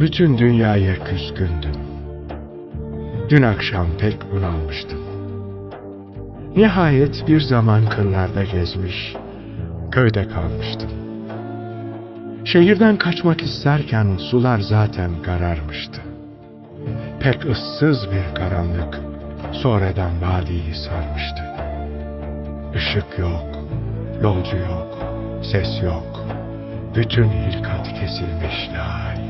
Bütün dünyaya küskündüm. Dün akşam pek bunalmıştım. Nihayet bir zaman kırlarda gezmiş, köyde kalmıştım. Şehirden kaçmak isterken sular zaten kararmıştı. Pek ıssız bir karanlık sonradan vadiyi sarmıştı. Işık yok, yolcu yok, ses yok. Bütün hilkat kesilmiş lay.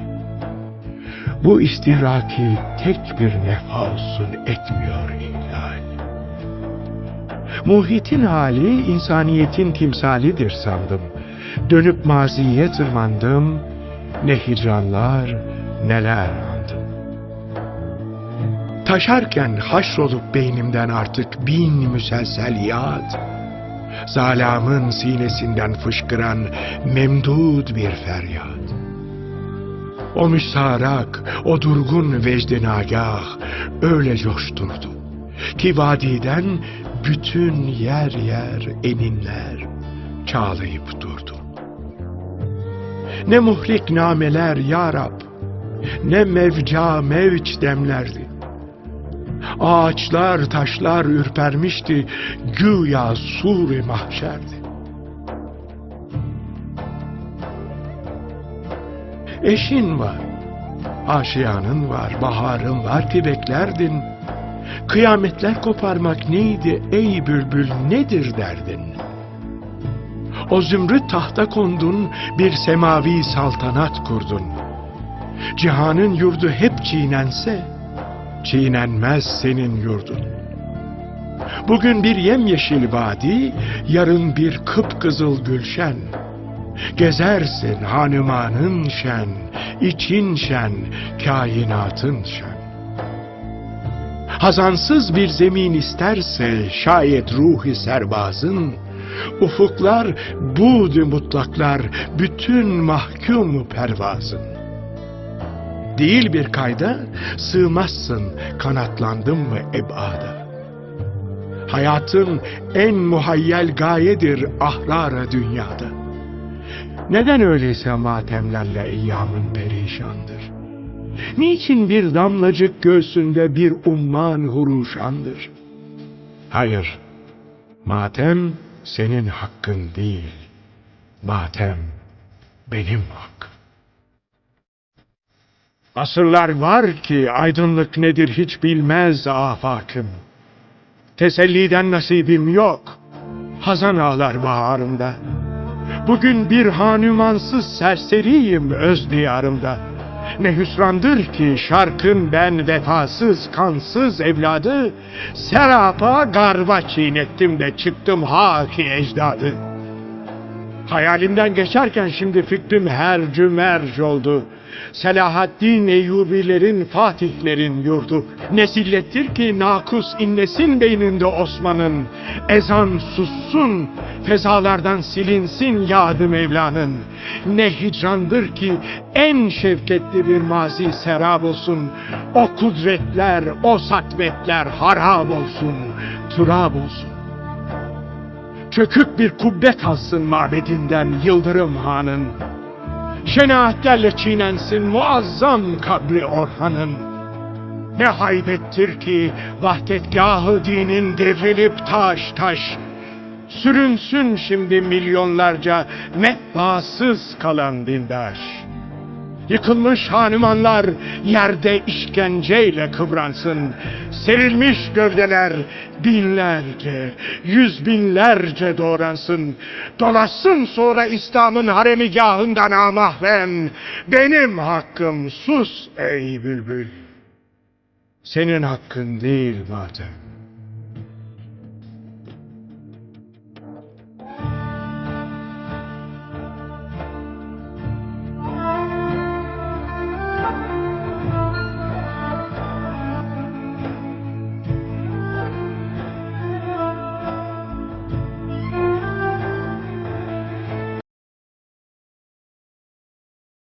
Bu istiraki tek bir nefasın etmiyor ihlal. Muhitin hali insaniyetin timsalidir sandım. Dönüp maziye tırmandım, ne hicranlar neler andım. Taşarken haşrolup beynimden artık bin müselsel yad, zalamın sinesinden fışkıran memdud bir feryat. O müsarak, o durgun vecdi nagah öyle coşturdu ki vadiden bütün yer yer eninler çağlayıp durdu. Ne muhlik nameler ya Rab, ne mevca mevç demlerdi. Ağaçlar taşlar ürpermişti, güya sur-i mahşerdi. Eşin var, aşiyanın var, baharın var ki beklerdin. Kıyametler koparmak neydi ey bülbül nedir derdin? O zümrüt tahta kondun, bir semavi saltanat kurdun. Cihanın yurdu hep çiğnense, çiğnenmez senin yurdun. Bugün bir yemyeşil vadi, yarın bir kıpkızıl gülşen. Gezersin hanımanın şen, için şen, kainatın şen. Hazansız bir zemin isterse şayet ruhi serbazın, ufuklar buğd mutlaklar, bütün mahkum pervazın. Değil bir kayda sığmazsın kanatlandın mı ebada. Hayatın en muhayyel gayedir ahrara dünyada. Neden öyleyse matemlerle eyyamın perişandır? Niçin bir damlacık göğsünde bir umman huruşandır? Hayır, matem senin hakkın değil. Matem benim hakkım. Asırlar var ki aydınlık nedir hiç bilmez afakım. Teselliden nasibim yok. Hazan ağlar baharımda. Bugün bir hanümansız serseriyim öz diyarımda. Ne hüsrandır ki şarkın ben vefasız kansız evladı, serapa garba çiğnettim de çıktım haki ecdadı. Hayalimden geçerken şimdi fikrim her cümerc oldu. Selahaddin Eyyubilerin, Fatihlerin yurdu. Ne zillettir ki nakus inlesin beyninde Osman'ın. Ezan sussun, fezalardan silinsin yadı Mevla'nın. Ne hicrandır ki en şefketli bir mazi serab olsun. O kudretler, o satvetler harap olsun, turab olsun. Çökük bir kubbe kalsın mabedinden Yıldırım Han'ın. Şenaatlerle çiğnensin muazzam kabri Orhan'ın. Ne haybettir ki vahdetgahı dinin devrilip taş taş. Sürünsün şimdi milyonlarca mehbasız kalan dindaş. Yıkılmış hanımanlar yerde işkenceyle kıvransın. Serilmiş gövdeler binlerce, yüz binlerce doğransın. Dolaşsın sonra İslam'ın haremigahından amahmen. Benim hakkım sus ey bülbül. Senin hakkın değil madem.